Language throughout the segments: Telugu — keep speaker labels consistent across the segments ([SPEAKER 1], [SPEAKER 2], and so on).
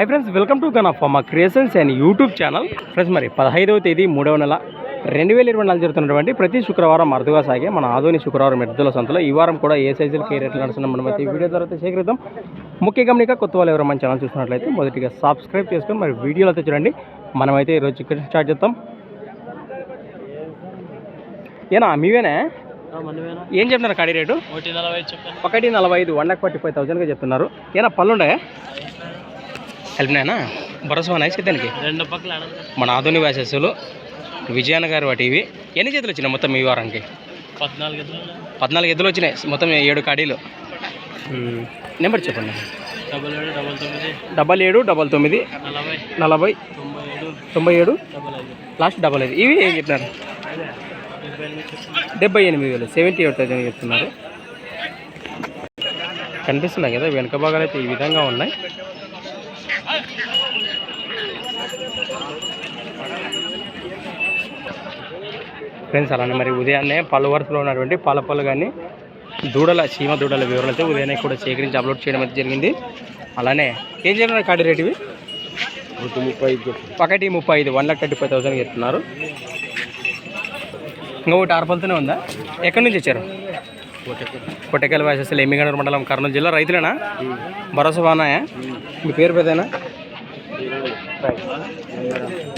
[SPEAKER 1] హై ఫ్రెండ్స్ వెల్కమ్ టు గన్ మా creations and YouTube channel friends మరి పదహైదవ తేదీ మూడవ నెల రెండు వేల ఇరవై నాలుగు జరుగుతున్నటువంటి ప్రతి శుక్రవారం అరుదుగా సాగే మన ఆధోని శుక్రవారం ఎద్దుల సంతలో ఈ వారం కూడా ఏ సైజులు ఏ రేట్లు నడుస్తున్నాం మనం అయితే ఈ వీడియో ద్వారా అయితే సేకరిద్దాం. ముఖ్య గమనిక కొత్త వాళ్ళు ఎవరు మన ఛానల్ చూస్తున్నట్లయితే మొదటిగా సబ్స్క్రైబ్ చేసుకొని మరి వీడియోలు అయితే చూడండి. మనమైతే ఈరోజు చికెన్ స్టార్ట్ చేద్దాం. ఏనా మీవేనా? ఏం చెప్తున్నారు కాడి రేటు?
[SPEAKER 2] ఒకటి నలభై చెప్పండి.
[SPEAKER 1] ఒకటి నలభై ఐదు వన్ లాక్ ఫార్టీ ఫైవ్ థౌసండ్గా చెప్తున్నారు. ఏనా పళ్ళు ఉన్నాయా? హెల్ప్నేనా భరోసా ఉన్నాయి సిద్ధానికి
[SPEAKER 2] రెండు పక్కల
[SPEAKER 1] మన ఆధునిక వ్యాసస్సులు విజయాన గారు వాటి ఇవి. ఎన్ని చేతులు వచ్చినాయి మొత్తం ఈ వారానికి?
[SPEAKER 2] పద్నాలుగు ఎదురు
[SPEAKER 1] పద్నాలుగు ఎద్దులు వచ్చినాయి. మొత్తం ఏడు కాడీలు. నెంబర్ చెప్పండి.
[SPEAKER 2] డబల్ ఏడు డబల్ తొమ్మిది.
[SPEAKER 1] డబల్ ఏడు డబల్ తొమ్మిది.
[SPEAKER 2] నలభై.
[SPEAKER 1] నలభై.
[SPEAKER 2] తొంభై ఏడు.
[SPEAKER 1] తొంభై ఏడు.
[SPEAKER 2] డబల్ ఐదు.
[SPEAKER 1] లాస్ట్ డబల్ ఐదు. ఇవి ఏం చెప్పినారు
[SPEAKER 2] డెబ్బై ఎనిమిది చెప్పండి
[SPEAKER 1] డెబ్బై ఎనిమిది వేలు. సెవెంటీ ఎయిట్ థౌసండ్ చెప్తున్నారు. కనిపిస్తున్నాయి కదా వెనుక భాగాలు అయితే ఈ విధంగా ఉన్నాయి. ఫ్రెండ్స్ అలానే మరి ఉదయాన్నే పలు వరుసలో ఉన్నటువంటి పాల పళ్ళు కానీ దూడల చీమ దూడల వివరాలు అయితే ఉదయాన్నే కూడా సేకరించి అప్లోడ్ చేయడం అయితే జరిగింది. అలానే ఏం చేయాలి కాడి రేట్ ఇవి?
[SPEAKER 2] ముప్పై
[SPEAKER 1] ఒకటి ముప్పై ఐదు one lakh thirty five thousand చెప్తున్నారు. ఇంకొకటి ఆరుపలతోనే ఉందా? ఎక్కడి నుంచి వచ్చారు? కొట్టెకల్ వాసస్సులు ఎమ్మిగనూరు మండలం కర్నూలు జిల్లా రైతులేనా? భరోసా బాగున్నాయా? మీ పేరు పెద్దనా?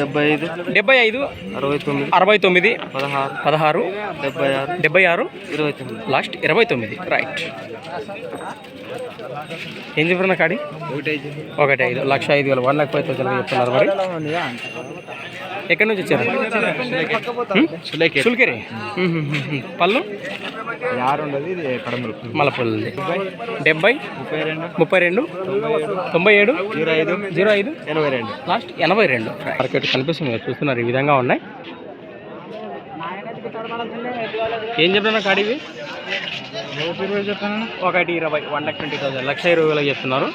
[SPEAKER 2] డెబ్బై ఐదు.
[SPEAKER 1] డెబ్బై ఐదు.
[SPEAKER 2] అరవై తొమ్మిది.
[SPEAKER 1] అరవై తొమ్మిది.
[SPEAKER 2] పదహారు.
[SPEAKER 1] పదహారు.
[SPEAKER 2] డెబ్బై ఆరు.
[SPEAKER 1] డెబ్బై ఆరు.
[SPEAKER 2] ఇరవై తొమ్మిది.
[SPEAKER 1] లాస్ట్ ఇరవై తొమ్మిది. రైట్ ఏం చెప్పిన కాడి
[SPEAKER 2] ఒకటి ఐదు
[SPEAKER 1] లక్ష ఐదు వేలు. వన్ లాక్ ఫైవ్ థౌసండ్ చెప్తున్నారు మరి. ఎక్కడి నుంచి వచ్చారు? సుల్కెరి పళ్ళు? మలపల్లి డెబ్బై
[SPEAKER 2] ముప్పై రెండు.
[SPEAKER 1] తొంభై ఏడు.
[SPEAKER 2] జీరో ఐదు.
[SPEAKER 1] జీరో ఐదు
[SPEAKER 2] ఎనభై రెండు.
[SPEAKER 1] లాస్ట్ ఎనభై రెండు. మార్కెట్ కనిపిస్తుంది చూస్తున్నారు ఈ విధంగా ఉన్నాయి. ఏం చెప్తున్నా కాడివి ఒకటి ఇరవై వన్ లాక్ ట్వంటీ థౌసండ్ లక్ష ఇరవై వేలకు చెప్తున్నారు.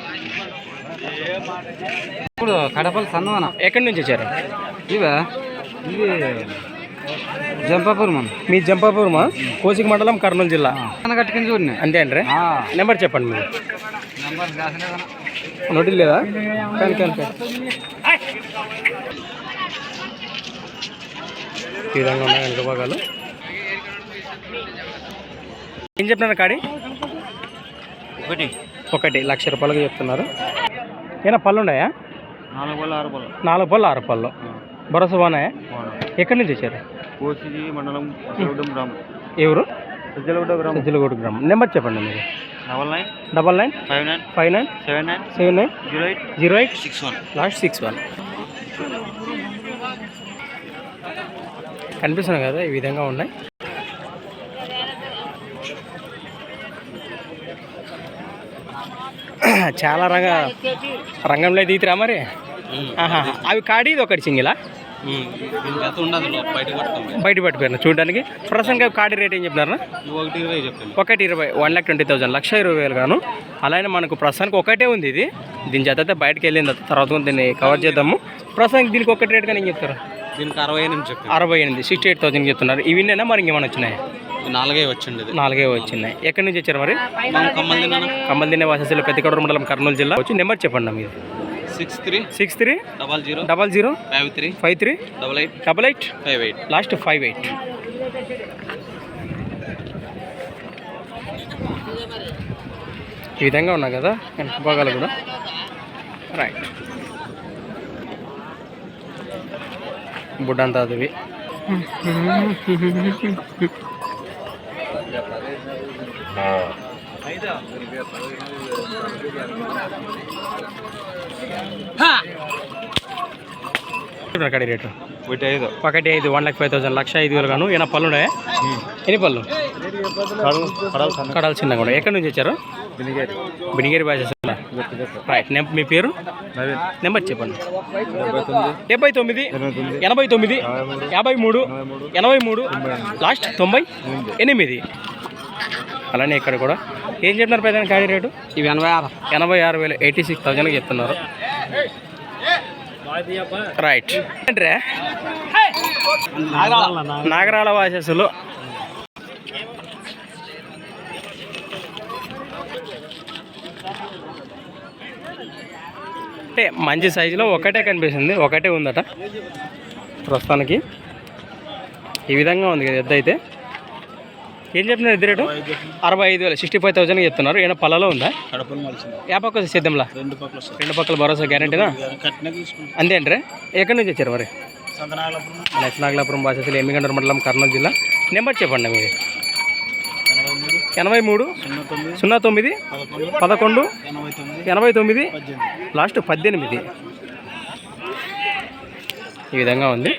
[SPEAKER 2] ఇప్పుడు కడపలు సన్నవన?
[SPEAKER 1] ఎక్కడి నుంచి వచ్చారు?
[SPEAKER 2] ఇవా. ఇది జంపాపూర్ మనం
[SPEAKER 1] మీ జంపాపూర్ మా? కోసిక మండలం కర్నూలు జిల్లా.
[SPEAKER 2] కట్టుకుని చూడండి
[SPEAKER 1] అంతే అండి నెంబర్ చెప్పండి మీరు. నోటి లేదా? కానీ. ఈ విధంగా ఉన్నాయి వెనుక భాగాలు. ఏం చెప్తున్నారు కాడి?
[SPEAKER 2] ఒకటి.
[SPEAKER 1] ఒకటి. లక్ష రూపాయలకి చెప్తున్నారు. ఏనా పళ్ళు ఉన్నాయా?
[SPEAKER 2] నాలుగు పళ్ళు ఆరు పళ్ళు.
[SPEAKER 1] నాలుగు పళ్ళు ఆరు పళ్ళు. భరోసా బాగున్నాయా. ఎక్కడి నుంచి వచ్చారు?
[SPEAKER 2] కోసిగి మండలం సజ్జలగూడెం గ్రామం.
[SPEAKER 1] ఎవరు?
[SPEAKER 2] సజ్జలగూడ గ్రామం.
[SPEAKER 1] సజ్జలగూడ గ్రామం. నెంబర్ చెప్పండి మీరు.
[SPEAKER 2] Double nine.
[SPEAKER 1] Double nine.
[SPEAKER 2] Five nine.
[SPEAKER 1] Five nine.
[SPEAKER 2] Seven nine.
[SPEAKER 1] Seven nine.
[SPEAKER 2] Zero eight.
[SPEAKER 1] Zero eight.
[SPEAKER 2] Six one.
[SPEAKER 1] Last six one. కనిపిస్తున్నాయి కదా ఈ విధంగా ఉన్నాయి. చాలా రంగ రంగంలో దిగుతురా మరి? ఆహా. అవి కాడి ఇది ఒకటి సింగిలా?
[SPEAKER 2] బయట
[SPEAKER 1] పట్టిపోయినా చూడడానికి? ప్రస్తుతానికి కాడి రేట్ ఏం చెప్పినారా
[SPEAKER 2] ఒకటి ఇరవై
[SPEAKER 1] వన్ లాక్ ట్వంటీ థౌసండ్ లక్ష ఇరవై వేలు గాను. అలానే మనకు ప్రస్తుతానికి ఒకటే ఉంది ఇది. దీని జత అయితే బయటకు వెళ్ళింది తర్వాత దీన్ని కవర్ చేద్దాము. ప్రస్తుతానికి దీనికి ఒకటి రేట్ కానీ ఏం చెప్తారు?
[SPEAKER 2] దీనికి అరవై ఎనిమిది
[SPEAKER 1] అరవై ఎనిమిది సిక్స్టీ ఎయిట్ థౌసండ్ చెప్తున్నారు. ఇవి నేనా మరి ఇంకేమైనా వచ్చినాయి?
[SPEAKER 2] నాలుగే వచ్చిండేది
[SPEAKER 1] నాలుగే వచ్చినాయి. ఎక్కడి నుంచి వచ్చారు మరి?
[SPEAKER 2] కమ్మల్
[SPEAKER 1] దినే వాసస్సులు పెద్దకడూరు మండలం కర్నూలు జిల్లా. వచ్చి నెంబర్ చెప్పండి మీరు
[SPEAKER 2] six three
[SPEAKER 1] six three
[SPEAKER 2] double zero
[SPEAKER 1] double zero
[SPEAKER 2] five three
[SPEAKER 1] five three
[SPEAKER 2] double eight
[SPEAKER 1] double eight
[SPEAKER 2] five eight
[SPEAKER 1] last five eight ఈ విధంగా ఉన్నా కదా? వెనక భాగాలు కూడా. రైట్ బుడ్డంతా అది కడి రేటు.
[SPEAKER 2] ఒకటి ఐదు.
[SPEAKER 1] ఒకటి ఐదు వన్ లాక్ ఫైవ్ థౌసండ్ లక్ష ఐదు వేలు గాను ఏమైనా పళ్ళు ఉన్నాయా ఎన్ని పళ్ళు? కడాలు చిన్నగా ఉన్నాయి. ఎక్కడి నుంచి వచ్చారు? బినిగేరి. బాజెస్ రైట్. నెం- మీ పేరు? నెంబర్ చెప్పండి.
[SPEAKER 2] డెబ్బై తొమ్మిది. ఎనభై తొమ్మిది.
[SPEAKER 1] యాభై మూడు. ఎనభై మూడు లాస్ట్ తొంభై ఎనిమిది. అలానే ఇక్కడ కూడా. ఏం చెప్తున్నారు పెద్ద ఖాళీ రేటు?
[SPEAKER 2] ఇవి ఎనభై ఆరు.
[SPEAKER 1] ఎనభై ఆరు వేలు ఎయిటీ సిక్స్ థౌజండ్కి చెప్తున్నారు రైట్. అంటే నాగరాల వాసస్సులు ఒకటే మంచి సైజులో ఒకటే కనిపిస్తుంది ఒకటే ఉందట ప్రస్తుతానికి. ఈ విధంగా ఉంది కదా ఎద్దు అయితే. ఏం చెప్తున్నారు ఎద్దు రేటు? అరవై ఐదు. వేలు. సిక్స్టీ ఫైవ్ థౌసండ్ చెప్తున్నారు. ఏమైనా పళ్ళలో ఉందా? ఏ పక్క సిద్ధంలా?
[SPEAKER 3] రెండు పక్కల వస్తాయి
[SPEAKER 1] రెండు పక్కల భరోసా గ్యారంటీనా అంతే అంటారా? ఎక్కడి నుంచి వచ్చారు మరి? లక్ష్మీనాగలాపురం భాషలు ఎమ్మిగండ్ర మండలం కర్నూలు జిల్లా. నెంబర్ చెప్పండి మీది.
[SPEAKER 3] ఎనభై మూడు సున్నా తొమ్మిది పదకొండు ఎనభై తొమ్మిది
[SPEAKER 1] లాస్ట్ పద్దెనిమిది. ఈ విధంగా ఉంది.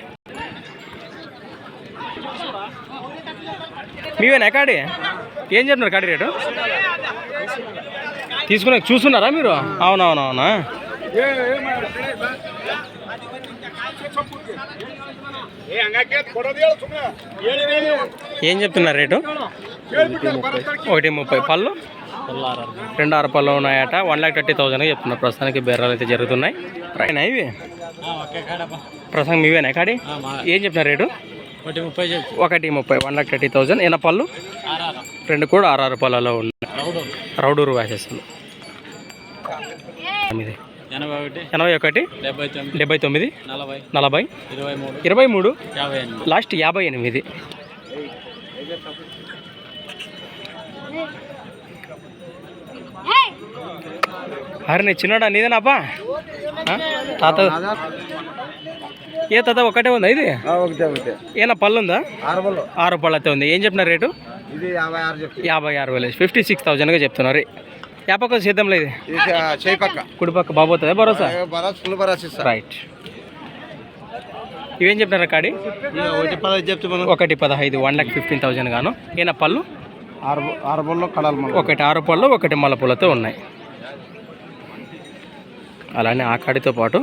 [SPEAKER 1] మీవేనా కాడి? ఏం చెప్తున్నారు కాడి రేటు? తీసుకునే చూస్తున్నారా మీరు? అవునవునవునా? ఏం చెప్తున్నారు రేటు? ఒకటి ముప్పై పళ్ళు. రెండు ఆరు పళ్ళు ఉన్నాయట. వన్ ల్యాక్ థర్టీ థౌసండ్ చెప్తున్నారు. ప్రస్తుతానికి బేరాలు అయితే జరుగుతున్నాయి. రైనా ఇవి? ప్రస్తుతం మీవేనా కాడి? ఏం చెప్తున్నారు రేటు?
[SPEAKER 3] ఒకటి ముప్పై
[SPEAKER 1] వన్ ల్యాక్ థర్టీ థౌసండ్ ఎన్న పళ్ళు?
[SPEAKER 3] ఆర్ఆర్
[SPEAKER 1] రెండు కూడా ఆరు పళ్ళలో ఉన్నాయి.
[SPEAKER 3] రౌడు
[SPEAKER 1] రౌడూరు ఎనిమిది.
[SPEAKER 3] ఎనభై ఒకటి. డెబ్బై తొమ్మిది. నలభై. ఇరవై మూడు.
[SPEAKER 1] లాస్ట్ యాభై ఎనిమిది. అరే నేను చిన్నడా నీదేనాపా? ఆ? తాత ఏ తాత ఒకటే ఉందా ఇది?
[SPEAKER 3] ఒకటే ఒకటే.
[SPEAKER 1] ఏనా పళ్ళు ఉందా
[SPEAKER 3] ఆరుబల్లో
[SPEAKER 1] ఆరు పళ్ళు అయితే ఉంది. ఏం చెప్పిన రేటు?
[SPEAKER 3] ఇది యాభై ఆరు
[SPEAKER 1] యాభై ఆరు వేలు. ఫిఫ్టీ సిక్స్ థౌజండ్గా చెప్తున్నారు. యాపక్క సిద్ధం లేదు
[SPEAKER 3] ఇది చేయి పక్క
[SPEAKER 1] కుడి పక్క బాబోతుందా భరోసా?
[SPEAKER 3] Full
[SPEAKER 1] right. ఇవేం చెప్పినారా కాడి?
[SPEAKER 3] ఒకటి పదహైదు
[SPEAKER 1] వన్ ల్యాక్ ఫిఫ్టీన్ థౌజండ్ గాను. ఈయన పళ్ళు?
[SPEAKER 3] ఆరు ఆరు కడాలి మనం
[SPEAKER 1] ఒకటి ఆరు పళ్ళు ఒకటి మల్ల పూలతో ఉన్నాయి. అలానే ఆ కాడితో పాటు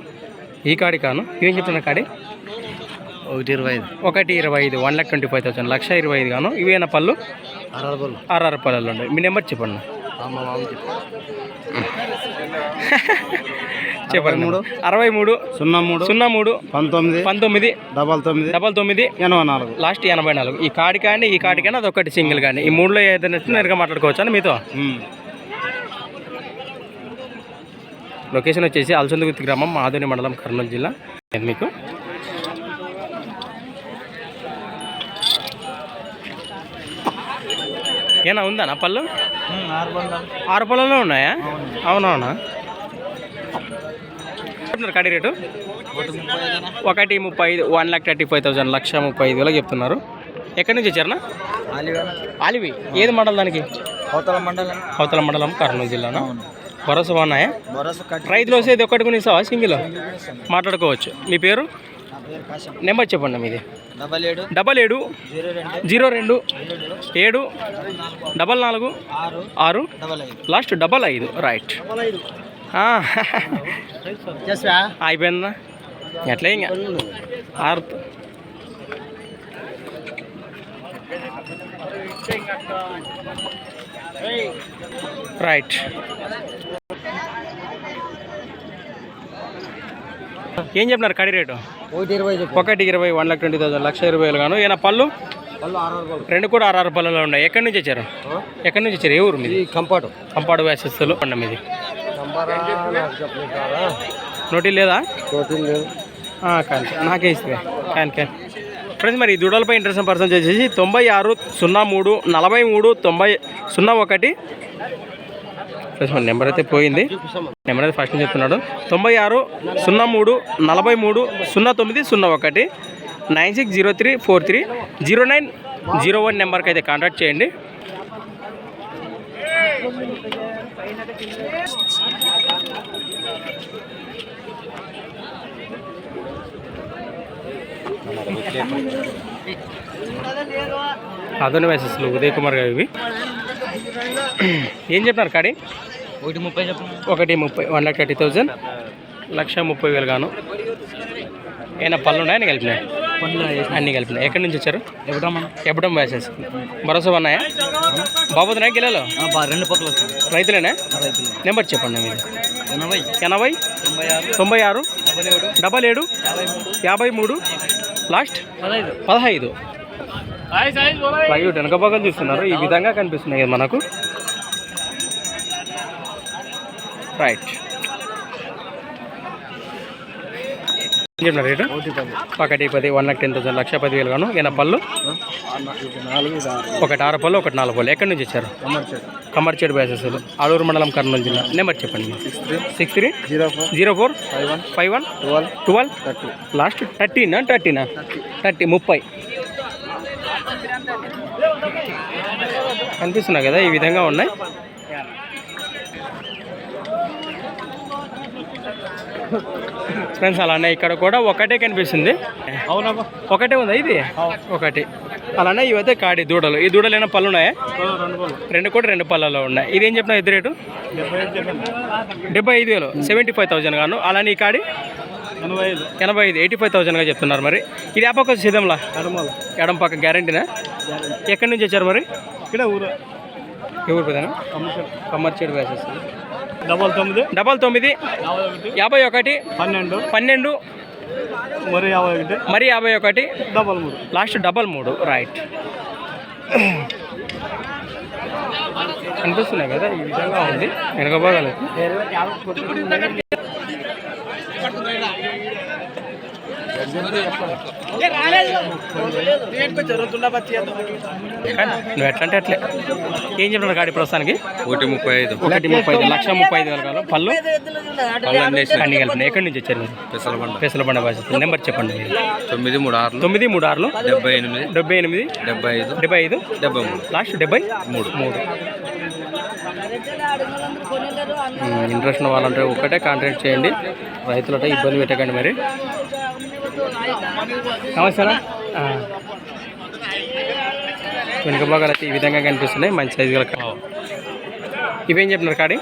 [SPEAKER 1] ఈ కాడి కాను? ఏం చెప్తున్నా కాడి?
[SPEAKER 3] ఒకటి ఇరవై ఐదు.
[SPEAKER 1] ఒకటి ఇరవై ఐదు one lakh twenty five thousand లక్ష ఇరవై ఐదు గాను ఇవేనా పళ్ళు?
[SPEAKER 3] ఆరు బల్లో
[SPEAKER 1] ఆరు పళ్ళలో ఉన్నాయి. మీ నెంబర్ చెప్పండి. చెప్పండి.
[SPEAKER 3] మూడు.
[SPEAKER 1] అరవై మూడు
[SPEAKER 3] సున్నా మూడు
[SPEAKER 1] సున్నా మూడు
[SPEAKER 3] పంతొమ్మిది
[SPEAKER 1] పంతొమ్మిది
[SPEAKER 3] డబల్ తొమ్మిది
[SPEAKER 1] డబల్ తొమ్మిది
[SPEAKER 3] ఎనభై నాలుగు.
[SPEAKER 1] లాస్ట్ ఎనభై నాలుగు. ఈ కార్డు కానీ ఈ కార్డు కానీ అదొకటి సింగిల్ కానీ. ఈ మూడులో ఏదైనా నేరుగా మాట్లాడుకోవచ్చు అని మీతో. లొకేషన్ వచ్చేసి అలసందుగుత్తి గ్రామం మాధుని మండలం కర్నూలు జిల్లా. మీకు? ఏనా ఉందా నా పళ్ళు.
[SPEAKER 3] ఆరు
[SPEAKER 1] పళ్ళలో ఉన్నాయా? అవునవునా? చెప్తున్నారు కడి రేటు?
[SPEAKER 3] ఒకటి ముప్పై
[SPEAKER 1] ఐదు one lakh thirty five thousand లక్ష ముప్పై ఐదు వేలకు చెప్తున్నారు. ఎక్కడి నుంచి వచ్చారనా ఆలివి. ఏది మండలం దానికి?
[SPEAKER 3] అవతల మండలం.
[SPEAKER 1] అవతల మండలం కర్నూలు జిల్లానా? భరోసా బాగున్నాయా? రైతులు వస్తే ఇది ఒక్కటి ఇస్తావా? సింగిల్? మాట్లాడుకోవచ్చు. మీ పేరు? నెంబర్ చెప్పండి మీది.
[SPEAKER 3] డబల్ ఏడు
[SPEAKER 1] డబల్ ఏడు
[SPEAKER 3] జీరో రెండు ఏడు
[SPEAKER 1] డబల్ నాలుగు
[SPEAKER 3] ఆరు
[SPEAKER 1] లాస్ట్ డబల్ ఐదు. రైట్. అయిపోయిందా? ఎట్లా ఇంకా? ఆరు రైట్ ఏం చెప్పినారు కడి రేటు?
[SPEAKER 3] ఒకటి ఇరవై
[SPEAKER 1] ఒకటి ఇరవై వన్ లాక్ ట్వంటీ థౌసండ్ లక్ష ఇరవై వేలు గాను. ఈయన పళ్ళు? రెండు కూడా ఆరు ఆరు పళ్ళలో ఉన్నాయి. ఎక్కడి నుంచి వచ్చారు? ఎక్కడి నుంచి వచ్చారు? ఏ ఊరు మీది?
[SPEAKER 3] కంపాటు.
[SPEAKER 1] కంపాడు వ్యాసస్తులు పండ మీది నోటి లేదా
[SPEAKER 3] ప్రోటీన్ లేదు
[SPEAKER 1] కాని నాకే ఇస్తే కాని కాని. ఫ్రెండ్స్ మరి ఈ దూడలపై ఇంట్రెస్ట్ పర్సన్ వచ్చేసి తొంభై ఆరు సున్నా మూడు నలభై మూడు తొంభై సున్నా ఒకటి. మన నెంబర్ అయితే పోయింది. నెంబర్ అయితే ఫస్ట్ నుంచి చెప్తున్నాడు. తొంభై ఆరు సున్నా మూడు నలభై మూడు సున్నా తొమ్మిది సున్నా ఒకటి. Nine six zero three four three. Zero nine zero one నెంబర్కి అయితే కాంటాక్ట్ చేయండి. అదన వయసులు ఉదయ్ కుమార్ గారు ఇవి. ఏం చెప్పినారు కాడి?
[SPEAKER 3] ఒకటి ముప్పై
[SPEAKER 1] ఒకటి ముప్పై వన్ లాక్ థర్టీ థౌజండ్ లక్ష ముప్పై వేలు గాను. ఏమైనా పళ్ళు ఉన్నాయని కలిపినాయి? అన్నీ కలిపినాయి. ఎక్కడి నుంచి వచ్చారు?
[SPEAKER 3] ఎప్పుడమ్మా
[SPEAKER 1] ఎప్పుడో వేసేసి. భరోసా ఉన్నాయా? బాబోతున్నాయా గిలలో
[SPEAKER 3] రెండు పక్కల
[SPEAKER 1] రైతులేనా?
[SPEAKER 3] రైతులు.
[SPEAKER 1] నెంబర్ చెప్పండి మీరు.
[SPEAKER 3] ఎనభై.
[SPEAKER 1] ఎనభై?
[SPEAKER 3] తొంభై ఆరు. డబల్ ఏడు. యాభై మూడు?
[SPEAKER 1] లాస్ట్?
[SPEAKER 3] పదహైదు.
[SPEAKER 1] వెనక భాగం చూస్తున్నారు. ఈ విధంగా కనిపిస్తున్నాయి కదా మనకు. రైట్. చెప్పిన రేటు? ఒకటి పది వన్ లాక్ టెన్ థౌసండ్ లక్ష పది వేలు గాను. ఈయన పళ్ళు? ఒకటి ఆరు పళ్ళు ఒకటి నాలుగు పళ్ళు. ఎక్కడి నుంచి ఇచ్చారు? కమర్చేడు బ్యాసెస్లు. ఆలూరు మండలం కర్నూలు జిల్లా. నెంబర్ చెప్పండి.
[SPEAKER 2] Six three zero four
[SPEAKER 1] zero four
[SPEAKER 2] five one
[SPEAKER 1] five one
[SPEAKER 2] twelve.
[SPEAKER 1] Twelve
[SPEAKER 2] thirty
[SPEAKER 1] last థర్టీనా థర్టీనా థర్టీ ముప్పై. కనిపిస్తున్నాయి కదా ఈ విధంగా ఉన్నాయి. ఫ్రెండ్స్ అలానే ఇక్కడ కూడా ఒకటే కనిపిస్తుంది. ఒకటే ఉందా ఇది? ఒకటి. అలానే ఇవైతే కాడి దూడలు. ఈ దూడలు ఏమైనా పళ్ళు ఉన్నాయా?
[SPEAKER 2] రెండు
[SPEAKER 1] కూడా రెండు పళ్ళలో ఉన్నాయి. ఇదేం చెప్పిన ఇద్దరు రేటు?
[SPEAKER 2] డెబ్బై ఐదు
[SPEAKER 1] వేలు. సెవెంటీ ఫైవ్ థౌజండ్ గాను. అలానే ఈ కాడి?
[SPEAKER 2] ఎనభై ఐదు.
[SPEAKER 1] ఎయిటీ ఫైవ్ థౌజండ్గా చెప్తున్నారు మరి. ఇది ఆ పక్క సిద్ధంలా ఎడం పక్క. గ్యారంటీనా ఎక్కడి నుంచి వచ్చారు మరి?
[SPEAKER 2] ఇక్కడ ఊరు.
[SPEAKER 1] ఎవరు పెదనా కమర్షియల్ బ్యాసెస్
[SPEAKER 2] డబల్ తొమ్మిది.
[SPEAKER 1] డబల్ తొమ్మిది.
[SPEAKER 2] యాభై ఒకటి. పన్నెండు.
[SPEAKER 1] పన్నెండు.
[SPEAKER 2] మరి యాభై ఒకటి.
[SPEAKER 1] మరి యాభై ఒకటి.
[SPEAKER 2] డబల్ మూడు.
[SPEAKER 1] లాస్ట్ డబల్ మూడు. రైట్. కనిపిస్తున్నాయి కదా ఈ విధంగా ఉంది. వెనక నువ్వు ఎట్లా అంటే అట్లే. ఏం చెప్తున్నారు గాడి ప్రస్తుతానికి
[SPEAKER 2] ఒకటి ముప్పై ఐదు.
[SPEAKER 1] ఒకటి ముప్పై ఐదు లక్ష ముప్పై ఐదు వేల కాలం పళ్ళు? అన్ని కలిపి ఎక్కడి నుంచి వచ్చారు
[SPEAKER 2] పెసలబండ
[SPEAKER 1] పెసలబండ భాష నెంబర్ చెప్పండి మీరు.
[SPEAKER 2] తొమ్మిది మూడు ఆరులు.
[SPEAKER 1] తొమ్మిది మూడు ఆరులు?
[SPEAKER 2] డెబ్బై ఎనిమిది.
[SPEAKER 1] డెబ్బై ఎనిమిది?
[SPEAKER 2] డెబ్బై ఐదు.
[SPEAKER 1] డెబ్బై ఐదు?
[SPEAKER 2] డెబ్బై మూడు.
[SPEAKER 1] లాస్ట్ డెబ్బై? మూడు. మూడు. ఇంట్రెస్ట్ ఉన్న వాళ్ళంటే ఒకటే కాంటాక్ట్ చేయండి. రైతులతో ఇబ్బంది పెట్టకండి మరి. నమస్తేనా ఆ. వెనుక భాగాలు అయితే ఈ విధంగా కనిపిస్తున్నాయి. మంచి సైజు గల ఇవేం చెప్పినారు కాడి?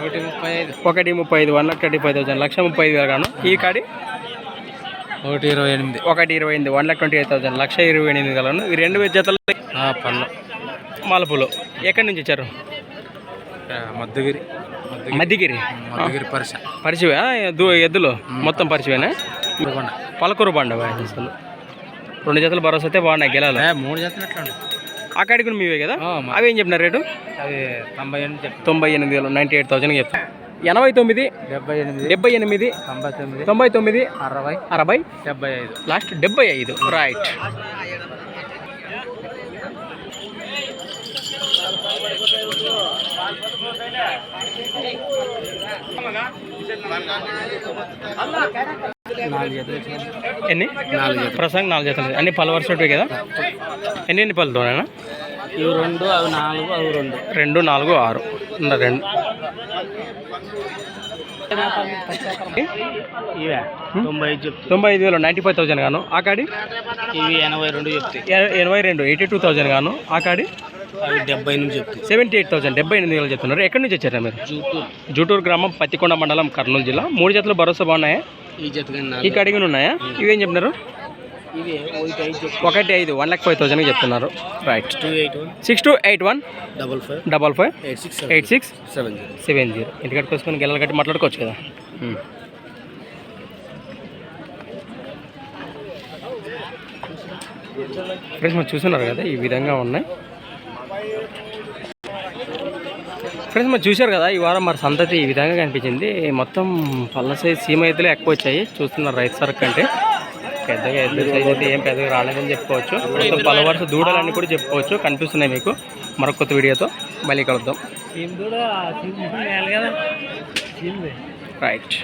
[SPEAKER 2] ఒకటి ముప్పై ఐదు.
[SPEAKER 1] ఒకటి ముప్పై ఐదు one lakh thirty five thousand లక్ష ముప్పై ఐదు వేలు ఈ కాడి?
[SPEAKER 2] ఒకటి ఇరవై ఎనిమిది.
[SPEAKER 1] ఒకటి ఇరవై ఎనిమిది one lakh twenty eight thousand లక్ష ఇరవై ఎనిమిది గలను ఈ రెండు జతలు
[SPEAKER 2] పళ్ళు
[SPEAKER 1] మలుపులు. ఎక్కడి నుంచి వచ్చారు?
[SPEAKER 2] మద్దగిరి.
[SPEAKER 1] మధ్యగిరి
[SPEAKER 2] మద్దగిరి పరిస
[SPEAKER 1] పరిచివే దూ ఎద్దులు. మొత్తం పరిచివేనా పలకూరు బండ అసలు. రెండు జతలు భరోసా అయితే బాగున్నాయి గెలాలి.
[SPEAKER 2] మూడు జతలు ఎట్లా
[SPEAKER 1] ఆ కాడికి కూడా మీవే కదా? అవి ఏం చెప్పినారు రేటు?
[SPEAKER 2] అది తొంభై ఎనిమిది
[SPEAKER 1] తొంభై ఎనిమిది వేలు నైంటీ ఎయిట్ థౌసండ్ చెప్తాను ఎనభై తొమ్మిది
[SPEAKER 2] డెబ్బై ఎనిమిది
[SPEAKER 1] డెబ్బై ఎనిమిది
[SPEAKER 2] తొంభై తొమ్మిది
[SPEAKER 1] తొంభై తొమ్మిది
[SPEAKER 2] అరవై
[SPEAKER 1] అరవై
[SPEAKER 2] డెబ్బై ఐదు.
[SPEAKER 1] లాస్ట్ డెబ్బై ఐదు. రైట్ ఎన్ని?
[SPEAKER 2] నాలుగు
[SPEAKER 1] ప్రసంగ్ నాలుగు జతలు అన్ని పలు వరుస ఉంటాయి కదా? ఎన్ని ఎన్ని పళ్ళతోనేనా
[SPEAKER 3] ఇవి రెండు అవి నాలుగు అవి రెండు.
[SPEAKER 1] రెండు నాలుగు ఆరు. రెండు?
[SPEAKER 3] ఇవే. తొంభై ఐదు
[SPEAKER 1] వేలు నైంటీ ఫైవ్ థౌసండ్ గాను. ఆ కాడి?
[SPEAKER 3] ఇవి ఎనభై రెండు చెప్తాయి
[SPEAKER 1] ఎనభై రెండు ఎయిటీ టూ థౌసండ్ గాను. ఆ కాడి?
[SPEAKER 3] అవి డెబ్బై ఎనిమిది చెప్తాయి
[SPEAKER 1] సెవెంటీ ఎయిట్ థౌసండ్ డెబ్బై ఎనిమిది వేలు చెప్తున్నారు. ఎక్కడి నుంచి వచ్చారా మీరు?
[SPEAKER 3] జూటు
[SPEAKER 1] జూటూరు గ్రామం పత్తికొండ మండలం కర్నూలు జిల్లా. మూడు జతలు భరోసా బాగున్నాయా?
[SPEAKER 3] ఈ
[SPEAKER 1] కడిగిన ఉన్నాయా? ఇవేం చెప్తున్నారు?
[SPEAKER 3] ఒకటి ఐదు
[SPEAKER 1] వన్ లాక్ ఫైవ్ థౌసండ్ చెప్తున్నారు. Right six two eight one
[SPEAKER 3] double five
[SPEAKER 1] double five
[SPEAKER 3] eight six
[SPEAKER 1] eight six
[SPEAKER 3] seven zero
[SPEAKER 1] seven zero ఇంటికాడికి వసుకొని గెలలు కట్టి మాట్లాడుకోవచ్చు కదా. ఫ్రెండ్స్ మీరు చూస్తున్నారు కదా ఈ విధంగా ఉన్నాయి. ఫ్రెండ్స్ మరి చూశారు కదా ఈ వారం మరి సంతతి ఈ విధంగా కనిపించింది. మొత్తం పళ్ళ సైజ్ సీమ ఎద్దులే ఎక్కువ వచ్చాయి. చూస్తున్నారు రైతు సరుకు అంటే పెద్దగా ఎద్దు సైజ్ అయితే ఏం పెద్దగా రాలేదని చెప్పుకోవచ్చు. మొత్తం పలు వరుస దూడలని కూడా చెప్పుకోవచ్చు. కనిపిస్తున్నాయి మీకు. మరొక కొత్త వీడియోతో మళ్ళీ కలుద్దాం. రైట్